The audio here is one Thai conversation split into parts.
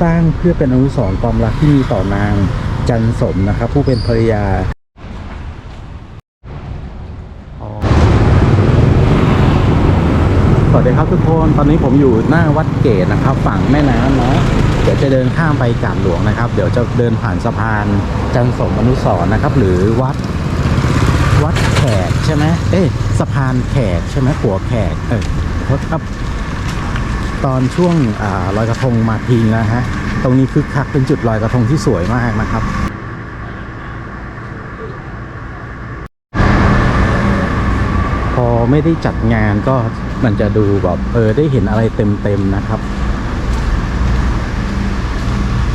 สร้างเพื่อเป็นอนุสรณ์ความรักที่มีต่อนางจันสมนะครับ ผู้เป็นภรรยาสวัสดีครับทุกคนตอนนี้ผมอยู่หน้าวัดเกตนะครับ ฝั่งแม่น้ำเนาะเดี๋ยวจะเดินข้ามไปกาดหลวงนะครับ เดี๋ยวจะเดินผ่านสะพานจันสมอนุสรณ์นะครับ หรือวัดวัดแขกใช่ไหมเอ้ยสะพานแขกใช่ไหมขัวแขกเออครับ ตอนช่วงอ่าลอยกระทงมาทีนะฮะ ตรงนี้คึกคักเป็นจุดลอยกระทงที่สวยมากนะครับพอไม่ได้จัดงานก็มันจะดูแบบเออได้เห็นอะไรเต็มๆนะครับ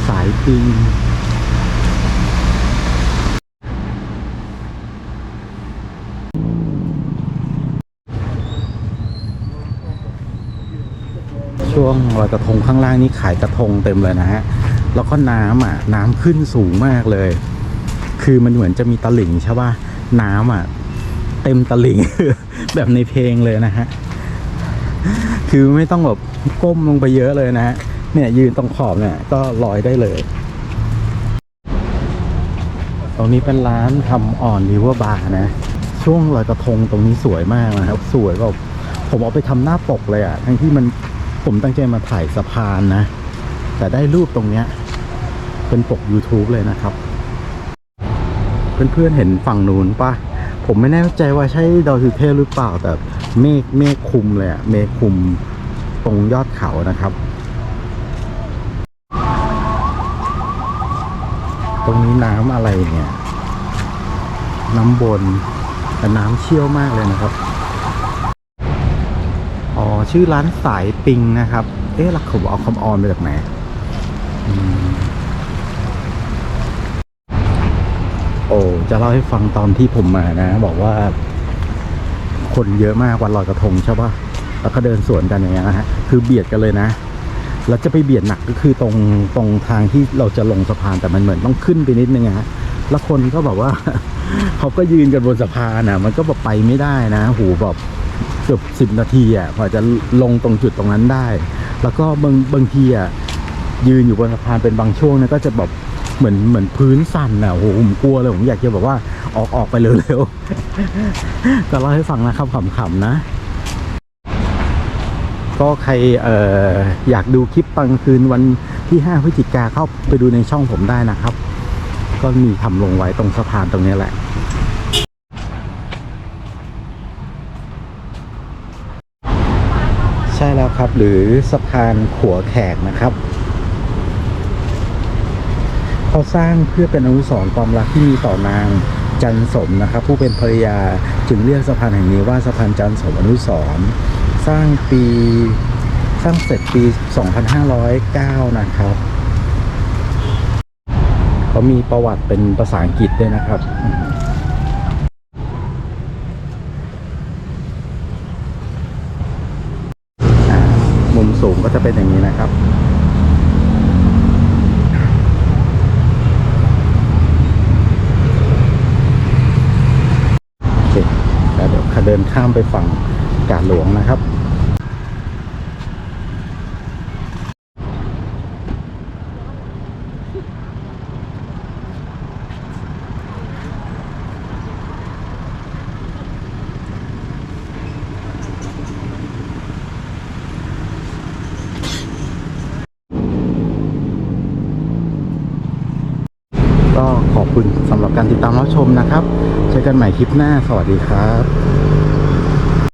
สายปิง ช่วงลอยกระทงข้างล่างนี่ขายกระทงเต็มเลยนะฮะ แล้วก็น้ำอะน้ำขึ้นสูงมากเลย คือมันเหมือนจะมีตลิ่งใช่ป่ะน้ำอะเต็มตลิ่งแบบในเพลงเลยนะฮะ คือไม่ต้องแบบก้มลงไปเยอะเลยนะฮะ เนี่ยยืนตรงขอบเนี่ยก็ลอยได้เลย ตรงนี้เป็นร้านทำอ่อนริเวอร์บาร์นะ ช่วงลอยกระทงตรงนี้สวยมากนะครับ สวยแบบผมเอาไปทำหน้าปกเลยอะ่ะทั้งที่มัน ผมตั้งใจมาถ่ายสะพานนะ แต่ได้รูปตรงเนี้ย เป็นปก YouTube เลยนะครับ เพื่อนๆเห็นฝั่งนู้นปะผมไม่แน่ใจว่าใช่ดอยสุเทพหรือเปล่า แต่เมฆเมฆคลุมเลยอะเมฆคลุมตรงยอดเขานะครับ ตรงนี้น้ำอะไรเนี่ย น้ำบนแต่น้ำเชี่ยวมากเลยนะครับ ชื่อร้านสายปิงนะครับ เอ๊ะลักผมเอาคำออนมาจากไหนโอ้จะเล่าให้ฟังตอนที่ผมมานะ บอกว่า คนเยอะมากวันลอยกระทงใช่ปะแล้วก็เดินสวนกันอย่างเงี้ยนะฮะคือเบียดกันเลยนะ แล้วจะไปเบียดหนักก็คือตรงตรงทางที่เราจะลงสะพานแต่มันเหมือนต้องขึ้นไปนิดนึงอะฮะแล้วคนก็แบบว่า เขาก็ยืนกันบนสะพานอะมันก็แบบไปไม่ได้นะ หูแบบ เกือบสิบนาทีอะกว่าจะลงตรงจุดตรงนั้นได้ แล้วก็บางบางทีอะยืนอยู่บนสะพานเป็นบางช่วงเนี่ยก็จะแบบเหมือนเหมือนพื้นสั่นอะโอ้โหผมกลัวเลยผมอยากจะแบบว่าออกออกไปเร็วๆก็เล่าให้ฟังนะครับขำๆนะ ก็ใครเอ่ออยากดูคลิปตอนกลางคืนวันที่ 5พฤศจิกาเข้าไปดูในช่องผมได้นะครับ ก็มีทำลงไว้ตรงสะพานตรงนี้แหละ ช่แล้วครับ หรือสะพานขัวแขกนะครับเขาสร้างเพื่อเป็นอนุสรณ์ความรักที่มีต่อนางจันสมนะครับ ผู้เป็นภรรยาจึงเรียกสะพานแห่งนี้ว่าสะพานจันสมอนุสรณ์สร้างปีสร้างเสร็จปี 2509 นะครับเขามีประวัติเป็นภาษาอังกฤษด้วยนะครับอืมอ่ามุม สูงก็จะเป็นอย่างนี้นะครับ โอเคแล้วเดี๋ยวเดินข้ามไปฝั่งกาดหลวงนะครับ ก็ขอบคุณสำหรับการติดตามรับชมนะครับ เจอกันใหม่คลิปหน้า สวัสดีครับ